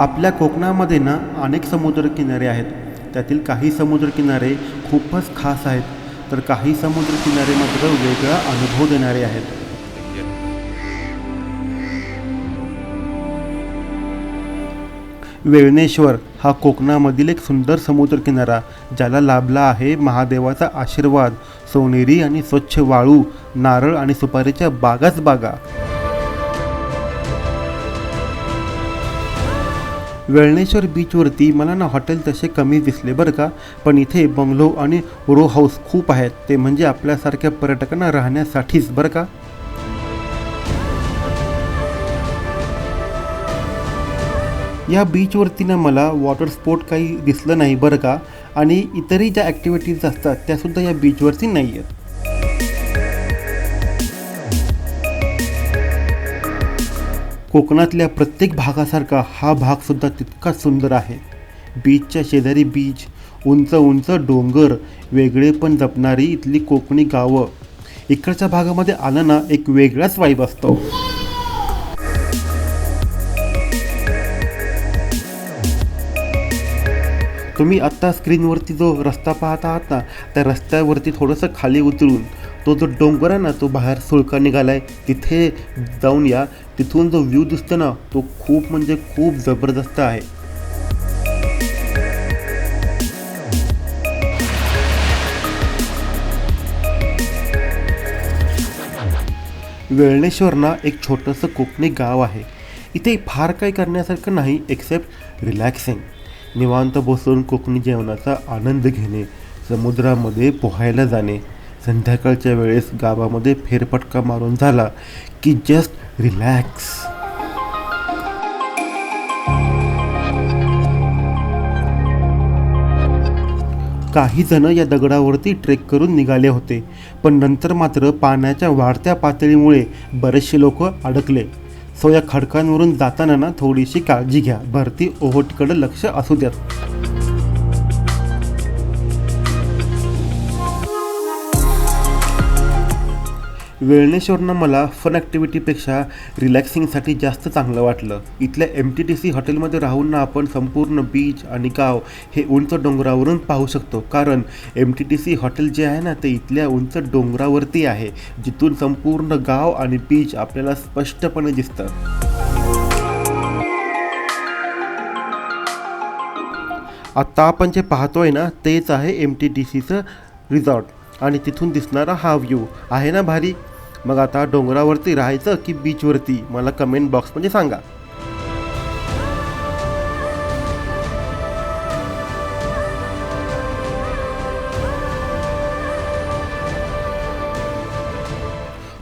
आपल्या कोकणामध्ये ना अनेक समुद्रकिनारे आहेत. त्यातील काही समुद्रकिनारे खूपच खास आहेत. तर काही समुद्रकिनारे मात्र वेगळा अनुभव देणारे आहेत. वेळणेश्वर हा कोकणामधील एक सुंदर समुद्रकिनारा ज्याला लाभला आहे महादेवाचा आशीर्वाद. सोनेरी आणि स्वच्छ वाळू नारळ आणि सुपारीच्या बागाच बागा. वेळणेश्वर बीचवरती मला ना हॉटेल तसे कमी दिसले बरं का? पण इथे बंगलो आणि रो हाऊस खूप आहेत. ते म्हणजे आपल्यासारख्या पर्यटकांना राहण्यासाठीच बरं का? या बीचवरती ना मला वॉटर स्पोर्ट काही दिसलं नाही बरं का? आणि इतरही ज्या ॲक्टिव्हिटीज असतात त्यासुद्धा या बीचवरती नाही आहेत कोकणातल्या प्रत्येक भागासारखा हा भागसुद्धा तितकाच सुंदर आहे. बीचच्या शेजारी बीच उंच उंच डोंगर वेगळे पण जपणारी इथली कोकणी गावं. इकडच्या भागामध्ये आलं ना एक वेगळाच वाईब असतो. तुम्ही आत्ता स्क्रीनवरती जो रस्ता पाहत आहात ना त्या रस्त्यावरती थोडंसं खाली उतरून तो जो डोंगर आहे ना तो बाहेर सुळका निघाला आहे तिथे जाऊन या. तिथून जो व्ह्यू दिसतो ना तो खूप म्हणजे खूप जबरदस्त आहे. वेळणेश्वर ना एक छोटंसं कोकणी गाव आहे. इथे फार काही करण्यासारखं नाही एक्सेप्ट रिलॅक्सिंग निवांत बसून कोकणी जेवणाचा आनंद घेणे समुद्रामध्ये पोहायला जाणे संध्याकाळच्या वेळेस गावामध्ये फेरफटका मारून झाला की जस्ट रिलॅक्स काही जण या दगडावरती ट्रेक करून निघाले होते पण नंतर मात्र पाण्याच्या वाढत्या पातळीमुळे बरेचसे लोक अडकले. सो या खडकांवरून जाताना ना थोडीशी काळजी घ्या. भरती ओहोटकडे लक्ष असू द्यात. वेळणेश्वरनं मला फन ॲक्टिव्हिटीपेक्षा रिलॅक्सिंगसाठी जास्त चांगलं वाटलं. इथल्या एम टी टी सी हॉटेलमध्ये राहून ना आपण संपूर्ण बीच आणि गाव हे उंच डोंगरावरून पाहू शकतो. कारण M T T C hotel जे आहे ना ते इथल्या उंच डोंगरावरती आहे. जिथून संपूर्ण गाव आणि बीच आपल्याला स्पष्टपणे दिसतं. आत्ता आपण जे पाहतोय ना तेच आहे एम टी टी सीचं रिझॉर्ट आणि तिथून दिसणारा हा व्ह्यू आहे ना भारी? मग आता डोंगरावरती राहायचं की बीचवरती? मला कमेंट बॉक्समध्ये सांगा.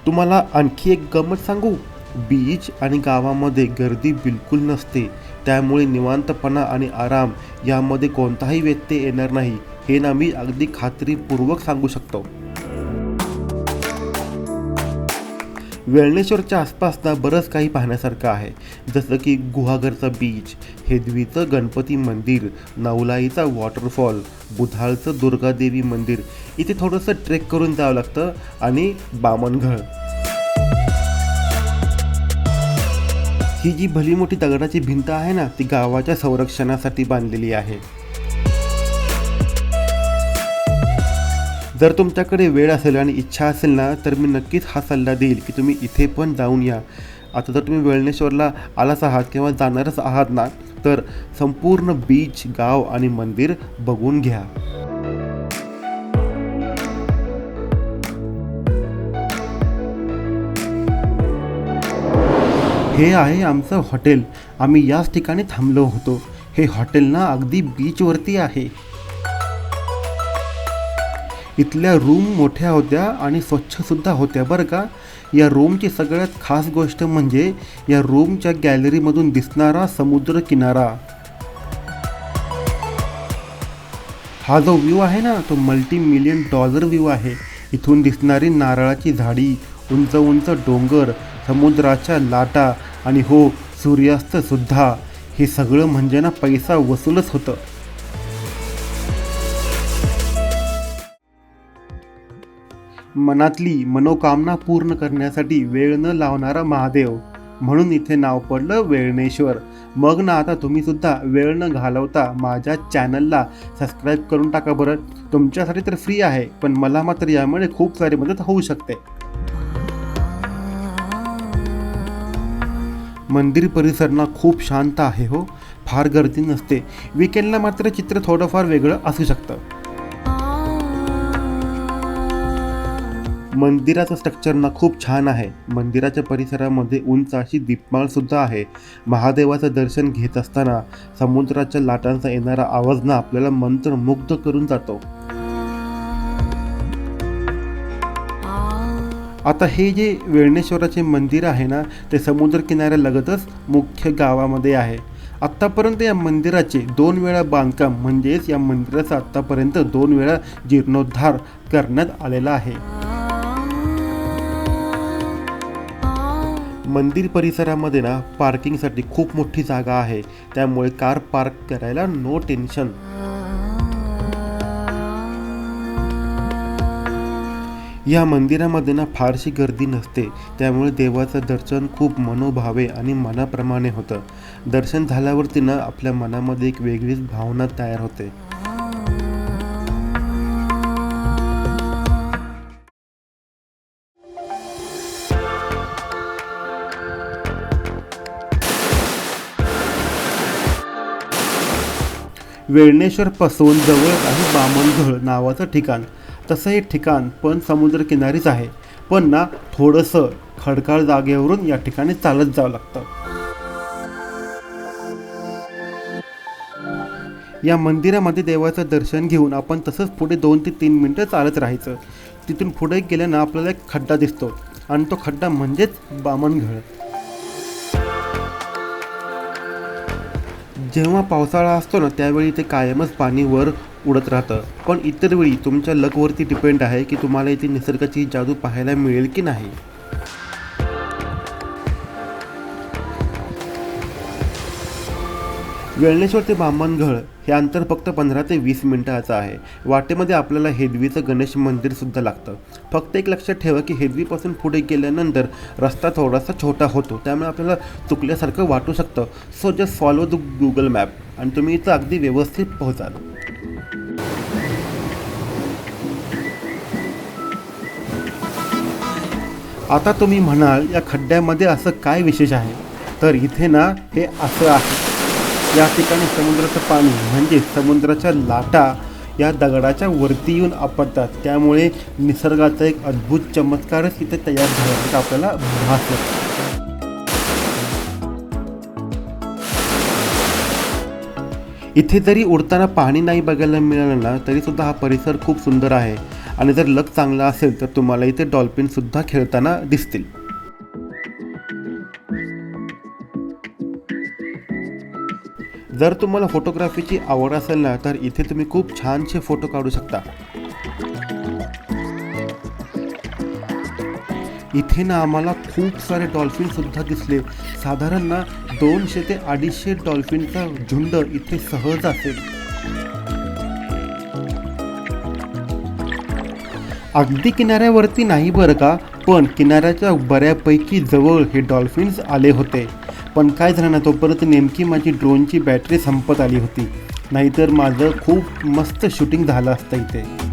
तुम्हाला आणखी एक गमत सांगू? बीच आणि गावामध्ये गर्दी बिलकुल नसते. त्यामुळे निवांतपणा आणि आराम यामध्ये कोणताही व्यत्यय येणार नाही. हे ना मी अगदी खात्रीपूर्वक सांगू शकतो. वेळणेश्वरच्या आसपास ना बरंच काही पाहण्यासारखं आहे. जसं की गुहागरचा बीच हेदवीचं गणपती मंदिर नवलाईचा वॉटरफॉल बुधाळचं दुर्गादेवी मंदिर. इथे थोडंसं ट्रेक करून जावं लागतं आणि बामणघळ. ही जी भली मोठी दगडाची भिंत आहे ना ती गावाच्या संरक्षणासाठी बांधलेली आहे. जर तुमच्याकडे वेळ असेल आणि इच्छा असेल ना तर मी नक्कीच हा सल्ला देईल की तुम्ही इथे पण जाऊन या. आता जर तुम्ही वेळनेश्वरला आलाच आहात किंवा जाणारच आहात ना तर संपूर्ण बीच गाव आणि मंदिर बघून घ्या. हे आहे आमचं हॉटेल. आम्ही याच ठिकाणी थांबलो होतो. हे हॉटेल ना अगदी बीचवरती आहे. इथल्या रूम मोठ्या होत्या आणि स्वच्छसुद्धा होत्या बरं का. या रूमची सगळ्यात खास गोष्ट म्हणजे या रूमच्या गॅलरीमधून दिसणारा समुद्र किनारा. हा जो व्ह्यू आहे ना तो मल्टी मिलियन डॉलर व्ह्यू आहे. इथून दिसणारी नारळाची झाडी उंच उंच डोंगर समुद्राच्या लाटा आणि हो सूर्यास्तसुद्धा हे सगळं म्हणजे ना पैसा वसूलच होतं. मनातली मनोकामना पूर्ण करण्यासाठी वेळ न लावणारा महादेव. म्हणून इथे नाव पडलं वेळणेश्वर. मग ना आता तुम्ही सुद्धा वेळ न घालवता माझ्या चॅनलला सबस्क्राईब करून टाका बरं. तुमच्यासाठी तर फ्री आहे पण मला मात्र यामुळे खूप सारी मदत होऊ शकते. मंदिर परिसर ना खूप शांत आहे हो. फार गर्दी नसते. विकेंडला मात्र चित्र थोडंफार वेगळं असू शकतं. मंदिराचं स्ट्रक्चर ना खूप छान आहे. मंदिराच्या परिसरामध्ये उंच अशी दीपमाळसुद्धा आहे. महादेवाचं दर्शन घेत असताना समुद्राच्या लाटांचा येणारा आवाज ना आपल्याला मंत्रमुग्ध करून जातो. आता हे जे वेळणेश्वराचे मंदिर आहे ना ते समुद्र किनाऱ्यालगतच मुख्य गावामध्ये आहे. आत्तापर्यंत या मंदिराचे दोन वेळा बांधकाम म्हणजेच या मंदिराचा आत्तापर्यंत दोन वेळा जीर्णोद्धार करण्यात आलेला आहे. मंदिर परिसरामध्ये ना पार्किंगसाठी खूप मोठी जागा आहे. त्यामुळे कार पार्क करायला नो टेन्शन या मंदिरामध्ये ना फारशी गर्दी नसते. त्यामुळे देवाचं दर्शन खूप मनोभावे आणि मनाप्रमाणे होतं. दर्शन झाल्यावरती ना आपल्या मनामध्ये एक वेगळीच भावना तयार होते. वेळणेश्वर पासून जवळ आहे बामणघळ नावाचं ठिकाण. तसं हे ठिकाण पण समुद्रकिनारीच आहे. पण ना थोडंसं खडकाळ जागेवरून या ठिकाणी चालत जावं लागतं. या मंदिरामध्ये देवाचं दर्शन घेऊन आपण तसंच पुढे दोन ते तीन मिनटं चालत राहायचं. तिथून पुढे गेल्यानं आपल्याला एक खड्डा दिसतो. आणि तो खड्डा म्हणजेच बामणघळ जेव्हा पावसाळा असतो ना त्यावेळी ते कायमच पाणी वर उडत राहतं. पण इतर वेळी तुमच्या लकवरती डिपेंड आहे की तुम्हाला इथे निसर्गाची जादू पाहायला मिळेल की नाही. वेळणेश्वर ते बामणगड हे अंतर फक्त पंधरा ते वीस मिनिटाचं आहे. वाटेमध्ये आपल्याला हेदवीचं गणेश मंदिरसुद्धा लागतं. फक्त एक लक्षात ठेवा की हेदवीपासून पुढे गेल्यानंतर रस्ता थोडासा छोटा होतो. त्यामुळे आपल्याला चुकल्यासारखं वाटू शकतं. So just follow the Google map आणि तुम्ही इथं अगदी व्यवस्थित पोहोचाल. आता तुम्ही म्हणाल या खड्ड्यामध्ये असं काय विशेष आहे? तर इथे ना हे असं आहे. या ठिकाणी समुद्राचं पाणी म्हणजे समुद्राच्या लाटा या दगडाच्या वरती येऊन आपटतात. त्यामुळे निसर्गाचा एक अद्भुत चमत्कारच इथे तयार झाल्याचं आपल्याला भास इथे जरी उडताना पाणी नाही बघायला मिळालं ना तरी सुद्धा हा परिसर खूप सुंदर आहे. आणि जर लक चांगला असेल तर तुम्हाला इथे डॉल्फिन सुद्धा खेळताना दिसतील. जर तुम्हाला फोटोग्राफीची आवड असेल ना तर इथे तुम्ही खूप छानसे फोटो काढू शकता. इथे ना आम्हाला खूप सारे डॉल्फिन सुद्धा दिसले. साधारण ना दोनशे ते अडीचशे डॉल्फिनचा झुंड इथे सहज असेल. अगदी किनाऱ्यावरती नाही बरं का पण किनाऱ्याच्या बऱ्यापैकी जवळ हे डॉल्फिन्स आले होते. पण काय झालं ना तोपर्यंत नेमकी माझी ड्रोनची बॅटरी संपत आली होती. नाहीतर माझं खूप मस्त शूटिंग झालं असतं इथे.